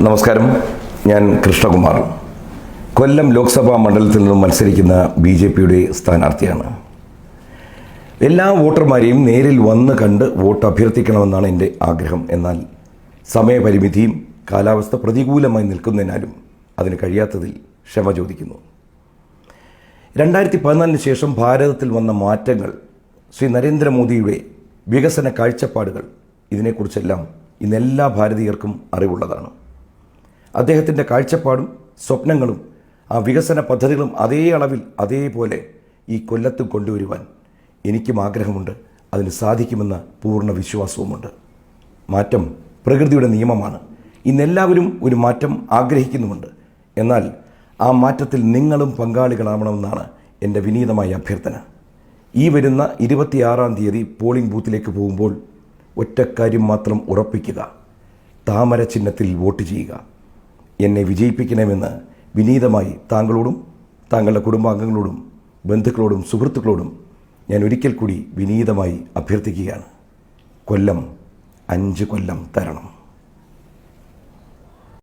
നമസ്കാരം. ഞാൻ കൃഷ്ണകുമാർ. കൊല്ലം ലോക്സഭാ മണ്ഡലത്തിൽ നിന്നും മത്സരിക്കുന്ന ബി ജെ പിയുടെ സ്ഥാനാർത്ഥിയാണ്. എല്ലാ വോട്ടർമാരെയും നേരിൽ വന്ന് കണ്ട് വോട്ട് അഭ്യർത്ഥിക്കണമെന്നാണ് എന്റെ ആഗ്രഹം. എന്നാൽ സമയപരിമിതിയും കാലാവസ്ഥ പ്രതികൂലമായി നിൽക്കുന്നതിനാലും അതിന് കഴിയാത്തതിൽ ക്ഷമ ചോദിക്കുന്നു. രണ്ടായിരത്തി പതിനാലിന് ശേഷം ഭാരതത്തിൽ വന്ന മാറ്റങ്ങൾ ശ്രീ നരേന്ദ്രമോദിയുടെ വികസന കാഴ്ചപ്പാടുകൾ ഇതിനെക്കുറിച്ചെല്ലാം ഇന്ന് എല്ലാ ഭാരതീയർക്കും അറിവുള്ളതാണ്. അദ്ദേഹത്തിന്റെ കാഴ്ചപ്പാടും സ്വപ്നങ്ങളും ആ വികസന പദ്ധതികളും അതേ അളവിൽ അതേപോലെ ഈ കൊല്ലത്തും കൊണ്ടുവരുവാൻ എനിക്കും ആഗ്രഹമുണ്ട്. അതിന് സാധിക്കുമെന്ന പൂർണ വിശ്വാസവുമുണ്ട്. മാറ്റം പ്രകൃതിയുടെ നിയമമാണ്. ഇന്നെല്ലാവരും ഒരു മാറ്റം ആഗ്രഹിക്കുന്നുമുണ്ട്. എന്നാൽ ആ മാറ്റത്തിൽ നിങ്ങളും പങ്കാളികളാവണമെന്നാണ് എന്റെ വിനീതമായ അഭ്യർത്ഥന. ഈ വരുന്ന ഇരുപത്തിയാറാം തീയതി പോളിംഗ് ബൂത്തിലേക്ക് പോകുമ്പോൾ ഒറ്റക്കാര്യം മാത്രം ഉറപ്പിക്കുക. താമര ചിഹ്നത്തിൽ വോട്ട് ചെയ്യുക. എന്നെ വിജയിപ്പിക്കണമെന്ന് വിനീതമായി താങ്കളോടും താങ്കളുടെ കുടുംബാംഗങ്ങളോടും ബന്ധുക്കളോടും സുഹൃത്തുക്കളോടും ഞാൻ ഒരിക്കൽ കൂടി വിനീതമായി അഭ്യർത്ഥിക്കുകയാണ്. കൊല്ലം അഞ്ച് കൊല്ലം തരണം.